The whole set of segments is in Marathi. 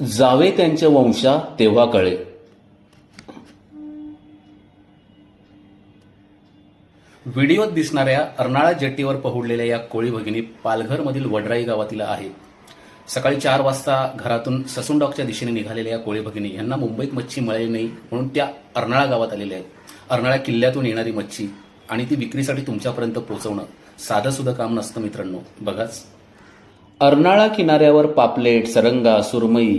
जावे त्यांच्या वंशा तेव्हा कळे. व्हिडिओत दिसणाऱ्या अर्नाळा जेट्टीवर पहुडलेल्या या कोळी भगिनी पालघरमधील वडराई गावातील आहेत सकाळी चार वाजता घरातून ससुंडॉकच्या दिशेने निघालेल्या या कोळी भगिनी यांना मुंबईत मच्छी मिळाली नाही म्हणून त्या अर्नाळा गावात आलेल्या आहेत. अर्नाळा किल्ल्यातून येणारी मच्छी आणि ती विक्रीसाठी तुमच्यापर्यंत पोहोचवणं साधं सुद्धा काम नसतं मित्रांनो. बघाच. अर्नाळा किनाऱ्यावर पापलेट सरंगा सुरमई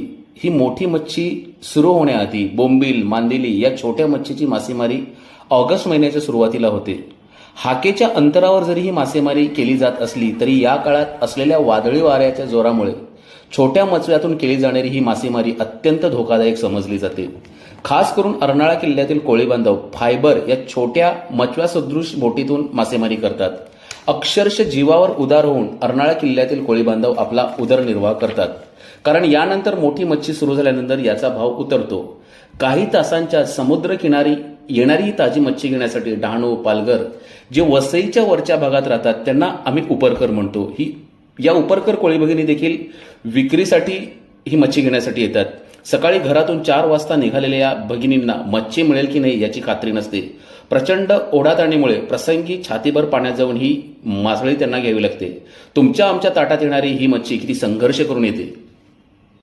ही मोठी मच्छी सुरू होण्याआधी बोंबील मांदेली या छोट्या मच्छीची मासेमारी ऑगस्ट महिन्याच्या सुरुवातीला होते. हाकेच्या अंतरावर जरी ही मासेमारी केली जात असली तरी या काळात असलेल्या वादळी वाऱ्याच्या जोरामुळे छोट्या मचव्यातून केली जाणारी ही मासेमारी अत्यंत धोकादायक समजली जाते. खास करून अर्नाळा किल्ल्यातील कोळी बांधव फायबर या छोट्या मचव्या सदृश बोटीतून मासेमारी करतात. अक्षरशः जीवावर उदार होऊन अर्नाळा किल्ल्यातील कोळी बांधव आपला उदरनिर्वाह करतात. कारण यानंतर मोठी मच्छी सुरू झाल्यानंतर याचा भाव उतरतो. काही तासांच्या समुद्र किनारी येणारी ताजी मच्छी घेण्यासाठी डहाणू पालघर जे वसईच्या वरच्या भागात राहतात त्यांना आम्ही उपरकर म्हणतो. ही या उपरकर कोळी भगिनी देखील विक्रीसाठी ही मच्छी घेण्यासाठी येतात. सकाळी घरातून चार वाजता निघालेल्या या भगिनींना मच्छी मिळेल की नाही याची खात्री नसते. प्रचंड ओढाताणीमुळे प्रसंगी छातीभर पाण्यात जाऊन ही मासळी त्यांना घ्यावी लागते. तुमच्या आमच्या ताटात येणारी ही मच्छी किती संघर्ष करून येते.